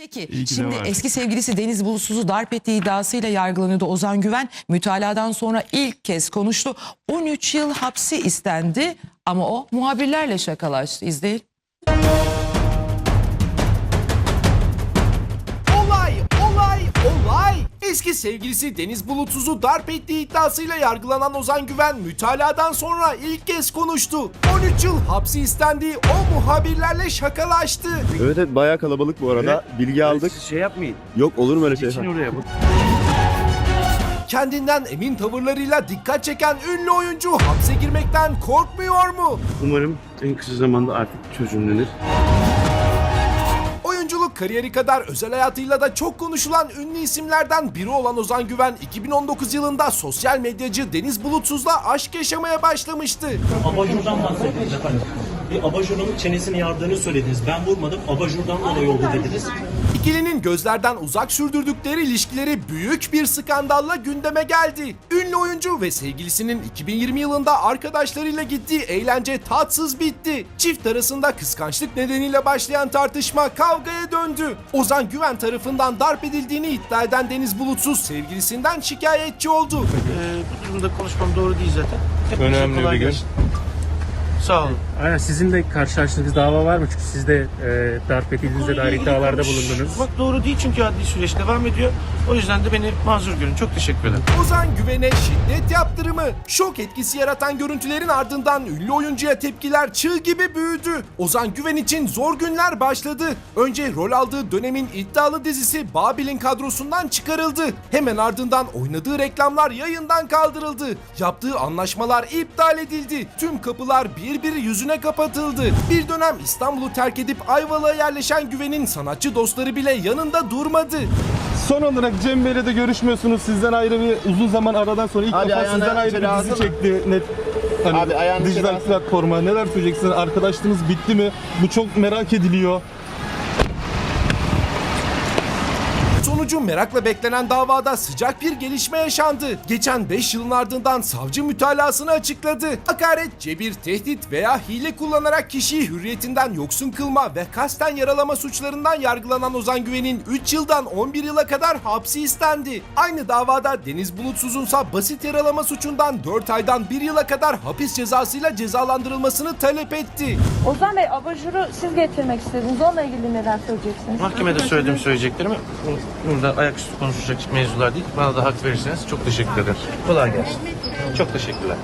Peki İyi ki de şimdi var. eski sevgilisi Deniz Bulutsuz'u darp ettiği iddiasıyla yargılanıyordu Ozan Güven. Mütaladan sonra ilk kez konuştu. 13 yıl hapsi istendi ama o muhabirlerle şakalaştı. İzleyin. Eski sevgilisi Deniz Bulutsuz'u darp ettiği iddiasıyla yargılanan Ozan Güven mütaladan sonra ilk kez konuştu. 13 yıl hapsi istendi, o muhabirlerle şakalaştı. Evet evet bayağı kalabalık bu arada. Bilgi aldık. Siz şey yapmayın. Yok olur mu öyle şey Geçin oraya bak. Kendinden emin tavırlarıyla dikkat çeken ünlü oyuncu hapse girmekten korkmuyor mu? Umarım en kısa zamanda artık çözümlenir. Kariyeri kadar özel hayatıyla da çok konuşulan ünlü isimlerden biri olan Ozan Güven 2019 yılında sosyal medyacı Deniz Bulutsuz'la aşk yaşamaya başlamıştı. Abajurdan bahsettiniz efendim. Bir abajurun çenesini yardığını söylediniz. Ben vurmadım, abajurdan dolayı oldu dediniz. İkilinin gözlerden uzak sürdürdükleri ilişkileri büyük bir skandalla gündeme geldi. Ünlü oyuncu ve sevgilisinin 2020 yılında arkadaşlarıyla gittiği eğlence tatsız bitti. Çift arasında kıskançlık nedeniyle başlayan tartışma kavgaya döndü. Ozan Güven tarafından darp edildiğini iddia eden Deniz Bulutsuz sevgilisinden şikayetçi oldu. Ee, bu durumda konuşmam doğru değil zaten. Hepinize Önemli bir gün. Sağ olun. Aynen sizin de karşılaştığınız dava var mı? Çünkü siz de e, darp edildiğinize dair iddialarda bulundunuz. Bak doğru değil çünkü adli süreç devam ediyor. O yüzden de beni mazur görün. Çok teşekkür ederim. Ozan Güven'e şiddet yaptırımı. Şok etkisi yaratan görüntülerin ardından ünlü oyuncuya tepkiler çığ gibi büyüdü. Ozan Güven için zor günler başladı. Önce rol aldığı dönemin iddialı dizisi Babil'in kadrosundan çıkarıldı. Hemen ardından oynadığı reklamlar yayından kaldırıldı. Yaptığı anlaşmalar iptal edildi. Tüm kapılar bir bir yüzüne kapatıldı. Bir dönem İstanbul'u terk edip Ayvalık'a yerleşen Güven'in sanatçı dostları bile yanında durmadı. Son olarak Cem Bey'le de görüşmüyorsunuz. Sizden ayrı bir uzun zaman aradan sonra ilk Abi defa ayağına sizden ayrı bir dizi çekti. Net hani Abi ayağına dijital lazım. platforma neler söyleyeceksiniz? Arkadaşlığınız bitti mi? Bu çok merak ediliyor. Sonucu merakla beklenen davada sıcak bir gelişme yaşandı. Geçen 5 yılın ardından savcı mütalasını açıkladı. Hakaret, cebir, tehdit veya hile kullanarak kişiyi hürriyetinden yoksun kılma ve kasten yaralama suçlarından yargılanan Ozan Güven'in 3 yıldan 11 yıla kadar hapsi istendi. Aynı davada Deniz Bulutsuz'unsa basit yaralama suçundan 4 aydan 1 yıla kadar hapis cezasıyla cezalandırılmasını talep etti. Ozan Bey abajuru siz getirmek istediniz. Onunla ilgili neler söyleyeceksiniz? Mahkemede söylediğim söyleyeceklerimi burada ayaküstü konuşacak mevzular değil. Bana da hak verirseniz çok teşekkür ederim. Kolay gelsin. Çok teşekkürler.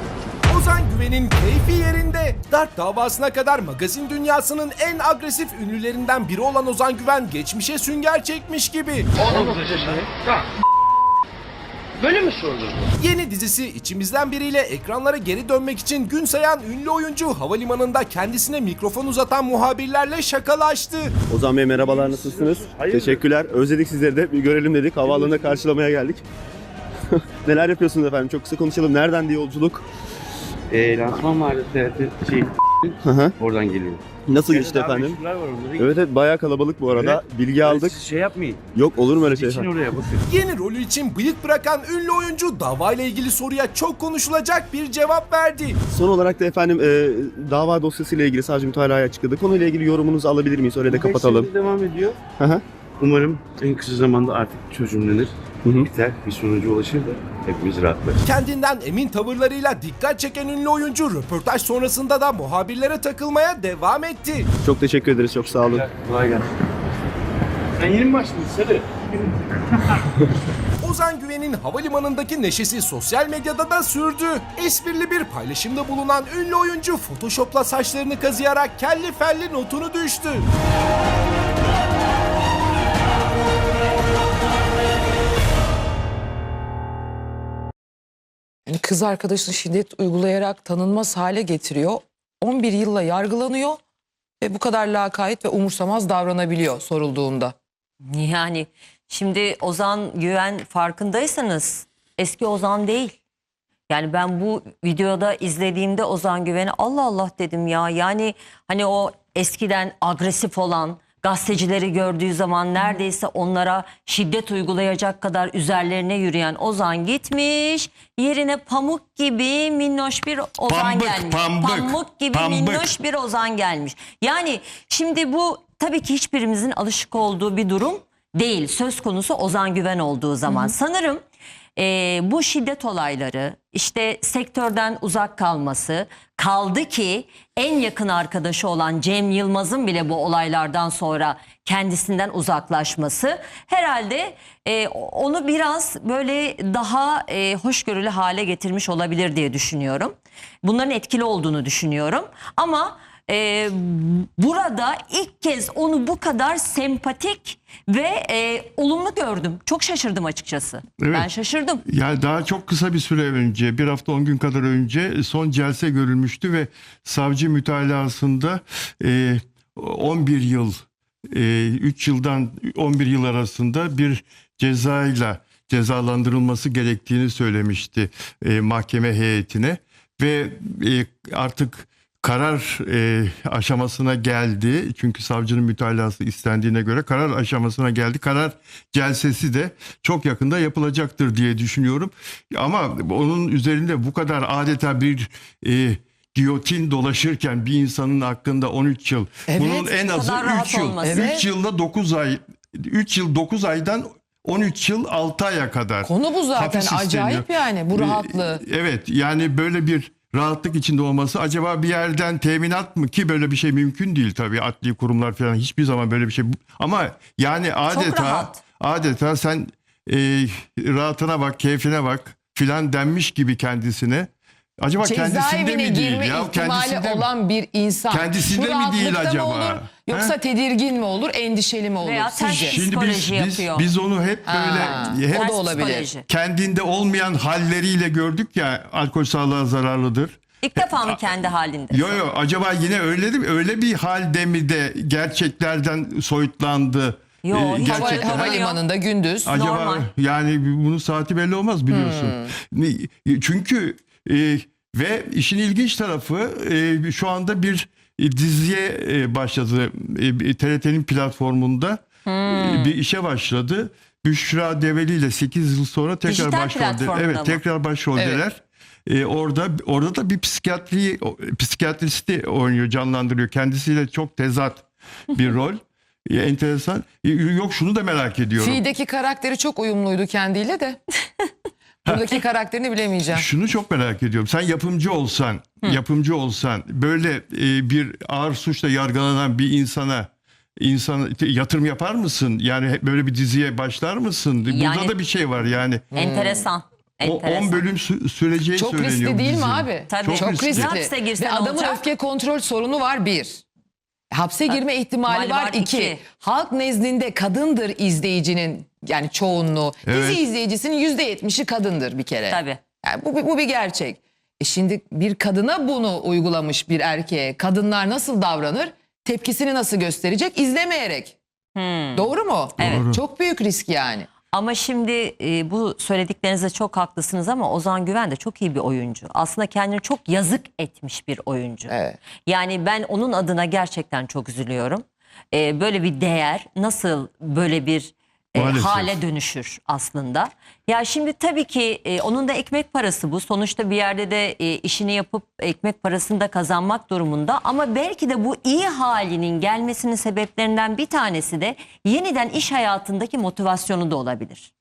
Ozan Güven'in keyfi yerinde. Darp davasına kadar magazin dünyasının en agresif ünlülerinden biri olan Ozan Güven geçmişe sünger çekmiş gibi. Böyle mi sordun? Yeni dizisi içimizden biriyle ekranlara geri dönmek için gün sayan ünlü oyuncu havalimanında kendisine mikrofon uzatan muhabirlerle şakalaştı. Ozan Bey merhabalar nasılsınız? Teşekkürler. Özledik sizleri de. Bir görelim dedik. Havaalanında karşılamaya geldik. Neler yapıyorsunuz efendim? Çok kısa konuşalım. Nereden diye yolculuk? E, lansman vardı şey Hı hı. oradan geliyor. Nasıl geçti abi, efendim? meşhurlar var? Evet evet bayağı kalabalık bu arada. Bilgi aldık. Siz şey yapmayın. Yok olur mu öyle şey Geçin efendim? oraya bakın. Yeni rolü için bıyık bırakan ünlü oyuncu davayla ilgili soruya çok konuşulacak bir cevap verdi. Son olarak da efendim e, dava dosyasıyla ilgili savcı mütalaya açıkladı. Konuyla ilgili yorumunuzu alabilir miyiz? Öyle de Bu beş kapatalım. devam ediyor. Hı hı. Umarım en kısa zamanda artık çözümlenir. Hı hı. Biter, bir sonuca ulaşır da hepimiz rahatlarız. Kendinden emin tavırlarıyla dikkat çeken ünlü oyuncu röportaj sonrasında da muhabirlere takılmaya devam etti. Çok teşekkür ederiz. Çok sağ olun. Kolay gelsin. Sen yeni mi başladın Sarı? Ozan Güven'in havalimanındaki neşesi sosyal medyada da sürdü. Esprili bir paylaşımda bulunan ünlü oyuncu Photoshop'la saçlarını kazıyarak kelli felli notunu düştü. Kız arkadaşını şiddet uygulayarak tanınmaz hale getiriyor. 11 yılla yargılanıyor ve bu kadar lakayt ve umursamaz davranabiliyor sorulduğunda. Yani şimdi Ozan Güven farkındaysanız eski Ozan değil. Yani ben bu videoda izlediğimde Ozan Güven'i Allah Allah dedim ya. Yani hani o eskiden agresif olan gazetecileri gördüğü zaman neredeyse onlara şiddet uygulayacak kadar üzerlerine yürüyen Ozan gitmiş. Yerine pamuk gibi minnoş bir Ozan Pambık, gelmiş. pambık, pamuk gibi pambık. minnoş bir Ozan gelmiş. Yani şimdi bu tabii ki hiçbirimizin alışık olduğu bir durum değil. Söz konusu Ozan Güven olduğu zaman. Sanırım e, bu şiddet olayları işte sektörden uzak kalması kaldı ki en yakın arkadaşı olan Cem Yılmaz'ın bile bu olaylardan sonra kendisinden uzaklaşması herhalde e, onu biraz böyle daha e, hoşgörülü hale getirmiş olabilir diye düşünüyorum. Bunların etkili olduğunu düşünüyorum ama e, burada ilk kez onu bu kadar sempatik ve e, olumlu gördüm. Çok şaşırdım açıkçası. Evet. Ben şaşırdım. Yani daha çok kısa bir süre önce, bir hafta on gün kadar önce son celse görülmüştü ve savcı mütalasında e, 11 yıl, e, 3 yıldan 11 yıl arasında bir cezayla cezalandırılması gerektiğini söylemişti e, mahkeme heyetine ve e, artık karar e, aşamasına geldi. Çünkü savcının mütalası istendiğine göre karar aşamasına geldi. Karar celsesi de çok yakında yapılacaktır diye düşünüyorum. Ama onun üzerinde bu kadar adeta bir e, giyotin dolaşırken bir insanın hakkında 13 yıl. Evet, bunun en azı kadar rahat 3 yıl. olması. 3 Evet. yılda 9 ay 3 yıl 9 aydan 13 yıl 6 aya kadar. Konu bu zaten acayip yani bu rahatlığı. Evet yani böyle bir rahatlık içinde olması. Acaba bir yerden teminat mı? Ki böyle bir şey mümkün değil tabii. Adli kurumlar falan hiçbir zaman böyle bir şey ama yani adeta adeta sen e, rahatına bak keyfine bak filan denmiş gibi kendisine acaba kendisinde Cezaevine mi değil girme ya ihtimali kendisinde mi? olan bir insan. Kendisinde mi değil acaba? Mı olur, yoksa He? tedirgin mi olur, endişeli mi olur Veya ters sizce? Şimdi Şimdi biz, Psikoloji biz, yapıyor. biz onu hep Ha, böyle hep o da Ters olabilir. psikoloji. kendinde olmayan halleriyle gördük ya alkol sağlığa zararlıdır. İlk defa mı kendi halinde? Yo yo acaba yine öyle mi? Öyle bir halde mi de gerçeklerden soyutlandı? Yo, Ee, hiç Hava, Gerçekten. havalimanında gündüz. Acaba normal. yani bunun saati belli olmaz biliyorsun. Hmm. Ne- Çünkü e, ve işin ilginç tarafı e, şu anda bir e, diziye e, başladı. E, TRT'nin platformunda Hmm. e, bir işe başladı. Büşra Develi ile 8 yıl sonra tekrar başrolde. Evet, mı? tekrar başroldeler. E, orada orada da bir psikiyatri psikiyatristi oynuyor, canlandırıyor. Kendisiyle çok tezat bir rol. E, enteresan. E, yok şunu da merak ediyorum. Fi'deki karakteri çok uyumluydu kendiyle de. Buradaki karakterini bilemeyeceğim. Şunu çok merak ediyorum. Sen yapımcı olsan, yapımcı olsan böyle e, bir ağır suçla yargılanan bir insana insan yatırım yapar mısın? Yani böyle bir diziye başlar mısın? Yani- Burada da bir şey var yani. Enteresan. O Enteresan. 10 bölüm sü- süreceği Çok söyleniyor. riskli bu değil mi abi? Tabii. Çok Çok riskli. riskli. Hapse girse Ve ne adamın olacak? öfke kontrol sorunu var bir. Hapse girme ihtimali ihtimali var var, iki. iki. Halk nezdinde kadındır izleyicinin yani çoğunluğu. Evet. Dizi izleyicisinin yüzde yetmişi kadındır bir kere. Tabii. Yani bu, bu bir gerçek. E şimdi bir kadına bunu uygulamış bir erkeğe kadınlar nasıl davranır? Tepkisini nasıl gösterecek? İzlemeyerek. Doğru mu? Evet. Doğru. Çok büyük risk yani. Ama şimdi e, bu söylediklerinizde çok haklısınız ama Ozan Güven de çok iyi bir oyuncu. Aslında kendini çok yazık etmiş bir oyuncu. Evet. Yani ben onun adına gerçekten çok üzülüyorum. E, böyle bir değer nasıl böyle bir e, Maalesef. hale dönüşür aslında. Ya şimdi tabii ki e, onun da ekmek parası bu. Sonuçta bir yerde de e, işini yapıp ekmek parasını da kazanmak durumunda. Ama belki de bu iyi halinin gelmesinin sebeplerinden bir tanesi de yeniden iş hayatındaki motivasyonu da olabilir.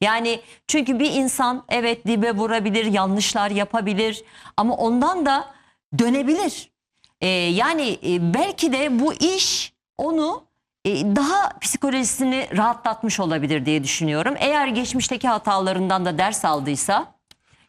Yani çünkü bir insan evet dibe vurabilir, yanlışlar yapabilir ama ondan da dönebilir. Ee, yani e, belki de bu iş onu e, daha psikolojisini rahatlatmış olabilir diye düşünüyorum. Eğer geçmişteki hatalarından da ders aldıysa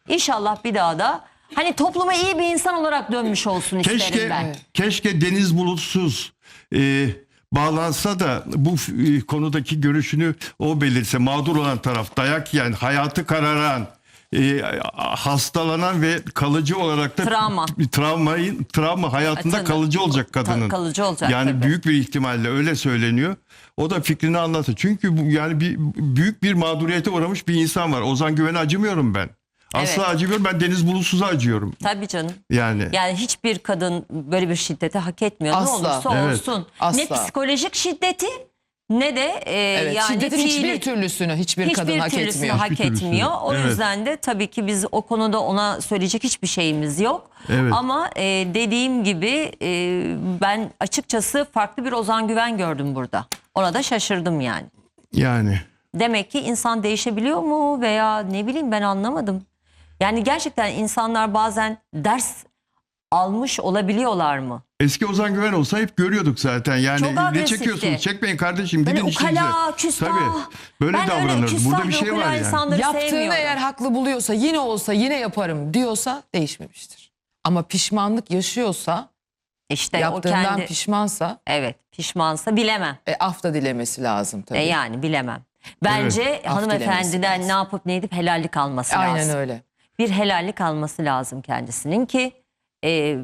inşallah bir daha da hani topluma iyi bir insan olarak dönmüş olsun isterim Keşke ben. keşke Deniz Bulutsuz e, bağlansa da bu e, konudaki görüşünü o belirse mağdur olan taraf dayak yiyen hayatı kararan e, hastalanan ve kalıcı olarak da Travma. travmayı travma hayatında Tabii. kalıcı olacak Ta- kadının. kalıcı olacak Yani tabii. büyük bir ihtimalle öyle söyleniyor. O da fikrini anlatır. Çünkü bu yani bir büyük bir mağduriyete uğramış bir insan var. Ozan Güven'e acımıyorum ben. Asla Evet. acımıyorum. Ben Deniz Bulutsuz'a acıyorum. Tabii canım. Yani. Yani hiçbir kadın böyle bir şiddeti hak etmiyor. Asla. Ne olursa Evet. olsun. Asla. Ne psikolojik şiddeti ne de e, Evet, yani şiddetin fiili- hiçbir türlüsünü hiçbir, kadın hiçbir hak türlüsünü etmiyor. hak Hiçbir türlüsünü. etmiyor. O Evet. yüzden de tabii ki biz o konuda ona söyleyecek hiçbir şeyimiz yok. Evet. Ama e, dediğim gibi e, ben açıkçası farklı bir Ozan Güven gördüm burada. Ona da şaşırdım yani. Yani. Demek ki insan değişebiliyor mu veya ne bileyim ben anlamadım. Yani gerçekten insanlar bazen ders almış olabiliyorlar mı? Eski Ozan Güven olsa hep görüyorduk zaten. Yani Çok ne agresifti. çekiyorsunuz? Çekmeyin kardeşim. Böyle Gidin işinize. ukala, küstah. Tabii. Böyle Ben öyle davranır. küstah Burada bir ve şey ukala var yani. insanları Yaptığını eğer haklı buluyorsa yine olsa yine yaparım diyorsa değişmemiştir. Ama pişmanlık yaşıyorsa İşte o yaptığından kendi pişmansa evet pişmansa bilemem. e, af da dilemesi lazım tabii. E yani bilemem. Bence Evet, af hanımefendiden dilemesi ne yapıp ne edip helallik alması Aynen lazım. öyle. Bir helallik alması lazım kendisinin ki e,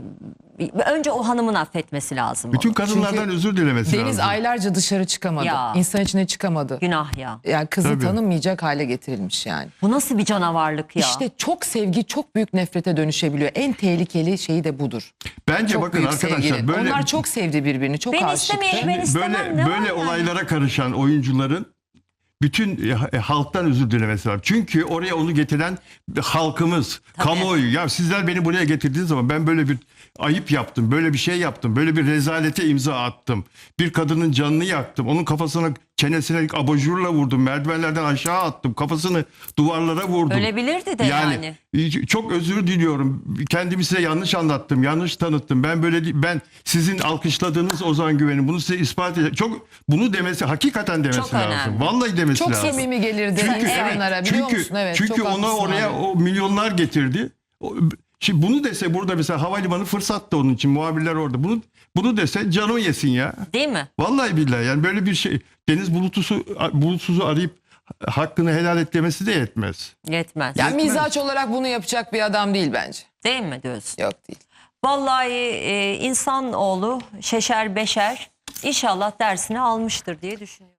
önce o hanımın affetmesi lazım. Bütün onu. kadınlardan Çünkü özür dilemesi Deniz lazım. aylarca dışarı çıkamadı. Ya. İnsan içine çıkamadı. Günah ya. Yani kızı Tabii. tanınmayacak hale getirilmiş yani. Bu nasıl bir canavarlık ya? İşte çok sevgi çok büyük nefrete dönüşebiliyor. En tehlikeli şeyi de budur. Bence Çok bakın arkadaşlar böyle Onlar çok sevdi birbirini. Çok ben aşıktı. istemeyeyim ben istemem. böyle ne böyle yani? olaylara karışan oyuncuların bütün e, halktan özür dilemesi lazım. Çünkü oraya onu getiren halkımız, kamuoyu. Ya sizler beni buraya getirdiğiniz zaman ben böyle bir ayıp yaptım, böyle bir şey yaptım, böyle bir rezalete imza attım. Bir kadının canını yaktım, onun kafasına, çenesine abajurla vurdum, merdivenlerden aşağı attım, kafasını duvarlara vurdum. Ölebilirdi de yani. e, Çok özür diliyorum. Kendimi size yanlış anlattım, yanlış tanıttım. Ben böyle ben sizin alkışladığınız Ozan Güven'in bunu size ispat edeceğim. Çok bunu demesi hakikaten demesi Çok lazım. önemli. Vallahi demesi Çok lazım. samimi gelirdi Çünkü- insanlara biliyor çünkü, musun? Evet, çünkü çok ona oraya abi. o milyonlar getirdi. O- Şimdi bunu dese burada mesela havalimanı fırsattı onun için muhabirler orada. Bunu bunu dese canı yesin ya. Değil mi? Vallahi billahi yani böyle bir şey Deniz Bulutusu Bulutsuz'u arayıp hakkını helal et demesi de yetmez. Yetmez. Ya mizaç olarak bunu yapacak bir adam değil bence. Değil mi diyorsun? Yok değil. Vallahi e, insanoğlu şeşer beşer inşallah dersini almıştır diye düşünüyorum.